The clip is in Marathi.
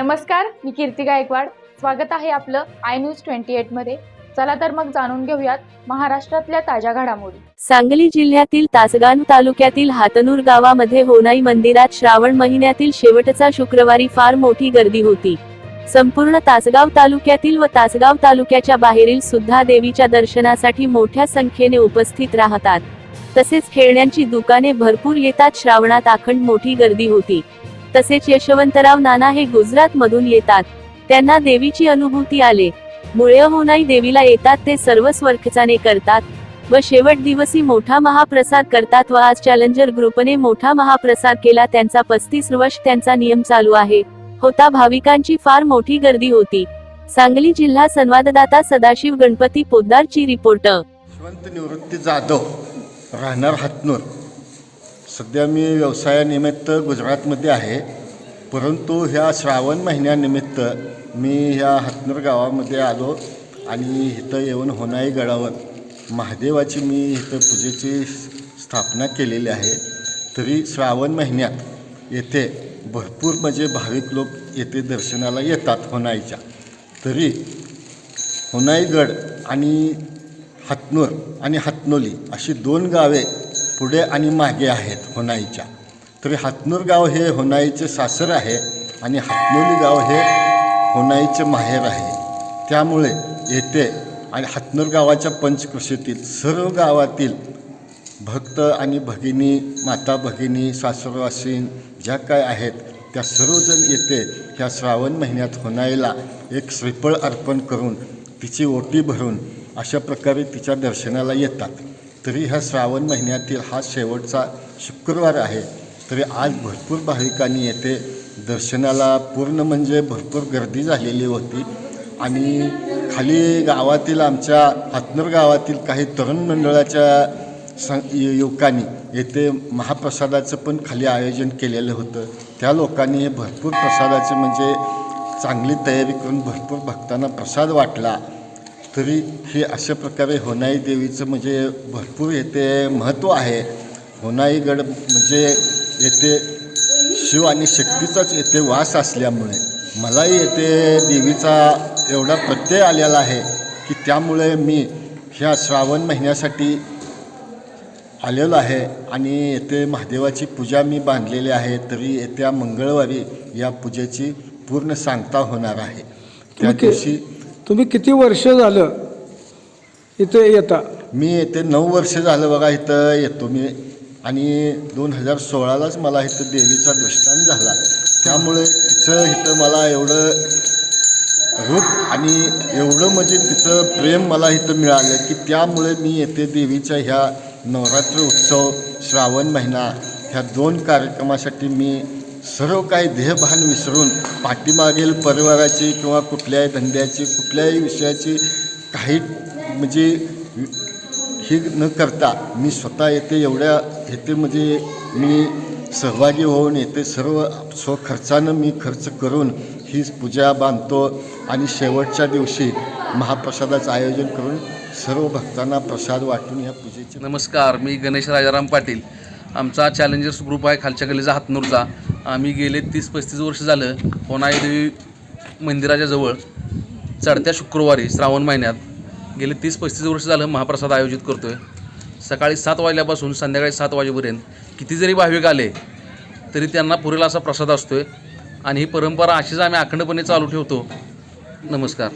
नमस्कार मी कीर्ती गायकवाड. स्वागत आहे आपलं आय न्यूज ट्वेंटी मध्ये. चला तर मग जाणून घेऊयात महाराष्ट्रातल्या ताज्या घडामोडी. सांगली जिल्ह्यातील तासगान तालुक्यातील हातनूर गावामध्ये होनाई मंदिरात श्रावण महिन्यातील शेवटचा शुक्रवारी फार मोठी गर्दी होती. संपूर्ण तासगाव तालुक्यातील व तासगाव तालुक्याच्या बाहेरील सुद्धा देवीच्या दर्शनासाठी मोठ्या संख्येने उपस्थित राहतात. तसेच खेळण्यांची दुकाने भरपूर येतात श्रावणात आखंड मोठी गर्दी होती. तसेच यशवंतराव नाना हे गुजरात मधून येतात. त्यांना देवीची अनुभूती आले. मुळे होनाई देवीला येतात ते सर्व स्वर्खचाने करतात व शेवट दिवसी मोठा महाप्रसाद करतात व आज चॅलेंजर ग्रुपने मोठा महाप्रसाद केला त्यांचा पस्तीस वर्ष त्यांचा नियम चालू आहे. होता भाविकांची फार मोठी गर्दी होती. सांगली जिल्हा संवाददाता सदाशिव गणपती पोद्दारची रिपोर्ट. निवृत्ती जाधव राहणार हातनूर. सध्या मी व्यवसायानिमित्त गुजरातमध्ये आहे. परंतु ह्या श्रावण महिन्यानिमित्त मी ह्या हतनूर गावामध्ये आलो आणि इथं येऊन होनाई गडावर महादेवाची मी इथं पूजेची स्थापना केलेली आहे. तरी श्रावण महिन्यात येथे भरपूर म्हणजे भाविक लोक येथे दर्शनाला येतात होनाईच्या तरी होनाईगड आणि हातनूर आणि हातनोली अशी दोन गावे पुढे आणि मागे आहेत होनाईच्या. तरी हातनूर गाव हे होनाईचे सासर आहे आणि हातनोली गाव हे होनाईचे माहेर आहे. त्यामुळे येथे आणि हातनूर गावाच्या पंचकृषीतील सर्व गावातील भक्त आणि भगिनी माता भगिनी सासरवासीन ज्या काय आहेत त्या सर्वजण येथे ह्या श्रावण महिन्यात होनाईला एक श्रीफळ अर्पण करून तिची ओटी भरून अशा प्रकारे तिच्या दर्शनाला येतात. तरी ह्या श्रावण महिन्यातील हा शेवटचा शुक्रवार आहे. तरी आज भरपूर भाविकांनी येथे दर्शनाला पूर्ण म्हणजे भरपूर गर्दी झालेली होती. आणि खाली गावातील आमच्या हातनूर गावातील काही तरुण मंडळाच्या सं युवकांनी येथे महाप्रसादाचं पण खाली आयोजन केलेलं होतं. त्या लोकांनी भरपूर प्रसादाचे म्हणजे चांगली तयारी करून भरपूर भक्तांना प्रसाद वाटला. तरी हे अशा प्रकारे होनाई देवीचं म्हणजे भरपूर येथे महत्त्व आहे. होनाईगड म्हणजे येथे शिव आणि शक्तीचाच येथे वास असल्यामुळे. मलाही येथे देवीचा एवढा प्रत्यय आलेला आहे की त्यामुळे मी ह्या श्रावण महिन्यासाठी आलेलो आहे आणि येथे महादेवाची पूजा मी बांधलेली आहे तरी येत्या मंगळवारी या पूजेची पूर्ण सांगता होणार आहे. त्या दिवशी तुम्ही किती वर्ष झालं इथे येता? मी येते नऊ वर्ष झालं बघा इथं येतो मी. आणि दोन हजार सोळालाच मला इथं देवीचा दृष्टांत झाला. त्यामुळे तिचं इथं मला एवढं रूप आणि एवढं म्हणजे तिचं प्रेम मला इथं मिळालं की त्यामुळे मी येते देवीच्या ह्या नवरात्र उत्सव श्रावण महिना ह्या दोन कार्यक्रमासाठी मी सर्व काही देहभान विसरून पाठीमागील परिवाराची किंवा कुठल्याही धंद्याची कुठल्याही विषयाची काही म्हणजे हे न करता मी स्वतः येथे एवढ्या येथे म्हणजे मी सहभागी होऊन येथे सर्व स्वखर्चानं मी खर्च करून ही पूजा बांधतो आणि शेवटच्या दिवशी महाप्रसादाचं आयोजन करून सर्व भक्तांना प्रसाद वाटून या पूजेचे नमस्कार मी गणेश राजाराम पाटील. आमचा चॅलेंजर्स ग्रुप आहे खालच्या गलीचा हातनूरचा. आम्ही गेले तीस पस्तीस वर्ष झालं होनाई देवी मंदिराच्या जवळ. चढत्या शुक्रवारी श्रावण महिन्यात गेले तीस पस्तीस वर्ष झालं महाप्रसाद आयोजित करतो आहे सकाळी सात वाजल्यापासून संध्याकाळी सात वाजेपर्यंत किती जरी भाविक आले तरी त्यांना पुरेला असा प्रसाद असतो आहे आणि ही परंपरा अशीच आम्ही अखंडपणे चालू ठेवतो. नमस्कार.